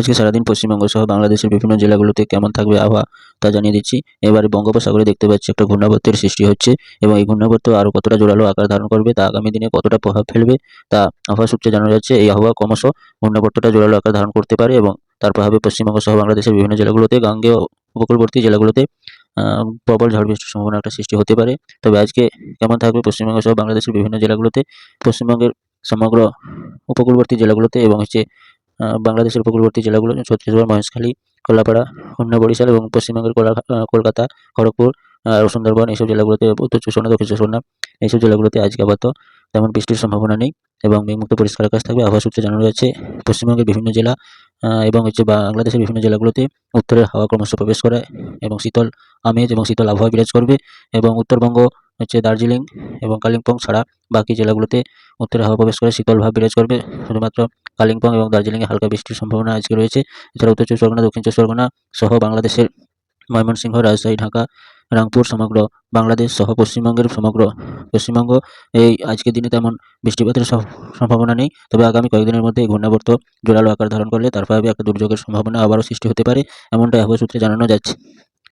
আজকে সারাদিন পশ্চিমবঙ্গ সহ বাংলাদেশের বিভিন্ন জেলাগুলোতে কেমন থাকবে আবহাওয়া তা জানিয়ে দিচ্ছি। এবারে বঙ্গোপসাগরে দেখতে পাচ্ছি একটা ঘূর্ণাবর্তের সৃষ্টি হচ্ছে এবং এই ঘূর্ণাবর্ত আরও কতটা জোরালো আকার ধারণ করবে তা আগামী দিনে কতটা প্রভাব ফেলবে তা আবহাওয়া সূত্রে জানানো যাচ্ছে, এই আবহাওয়া ক্রমশ ঘূর্ণাবর্তটা জোরালো আকার ধারণ করতে পারে এবং তার প্রভাবে পশ্চিমবঙ্গ সহ বাংলাদেশের বিভিন্ন জেলাগুলোতে গাঙ্গেয় উপকূলবর্তী জেলাগুলোতে প্রবল ঝড় বৃষ্টির সম্ভাবনা একটা সৃষ্টি হতে পারে। তবে আজকে কেমন থাকবে পশ্চিমবঙ্গ সহ বাংলাদেশের বিভিন্ন জেলাগুলোতে? পশ্চিমবঙ্গের সমগ্র উপকূলবর্তী জেলাগুলোতে এবং হচ্ছে বাংলাদেশের উপকূলবর্তী জেলাগুলো ছত্তিশগড়, মহেশখালী, কলাপাড়া খুলনা বরিশাল এবং পশ্চিমবঙ্গের কলকাতা, খড়গপুর আর সুন্দরবন এইসব জেলাগুলোতে উত্তর পরগনা, দক্ষিণ পরগনা এইসব জেলাগুলোতে আজকে আপাতত তেমন বৃষ্টির সম্ভাবনা নেই এবং মেঘমুক্ত পরিষ্কার আকাশ থাকবে। আবহাওয়া সূত্রে জানানো যাচ্ছে পশ্চিমবঙ্গের বিভিন্ন জেলা এবং হচ্ছে বাংলাদেশের বিভিন্ন জেলাগুলোতে উত্তরের হাওয়া ক্রমশ প্রবেশ করে এবং শীতল আমেজ এবং শীতল আবহাওয়া বিরাজ করবে এবং উত্তরবঙ্গ হচ্ছে দার্জিলিং এবং কালিম্পং ছাড়া বাকি জেলাগুলোতে উত্তরে হাওয়া প্রবেশ করে শীতল ভাব বিরাজ করবে। শুধুমাত্র কালিম্পং এবং দার্জিলিংয়ে হালকা বৃষ্টির সম্ভাবনা আজকে রয়েছে। এছাড়া উত্তর চব্বিশ পরগনা, দক্ষিণ চব্বিশ পরগনা সহ বাংলাদেশের ময়মনসিংহ, রাজশাহী, ঢাকা, রাংপুর সমগ্র বাংলাদেশ সহ পশ্চিমবঙ্গের সমগ্র পশ্চিমবঙ্গ। এই আজকের দিনে তেমন বৃষ্টিপাতের সম- সম্ভাবনা নেই। তবে আগামী কয়েকদিনের মধ্যে এই ঘূর্ণাবর্ত জোরালো আকার ধারণ করলে তার প্রভাবে একটা দুর্যোগের সম্ভাবনা আবারও সৃষ্টি হতে পারে, এমনটাই আবহাওয়া সূত্রে জানানো যাচ্ছে।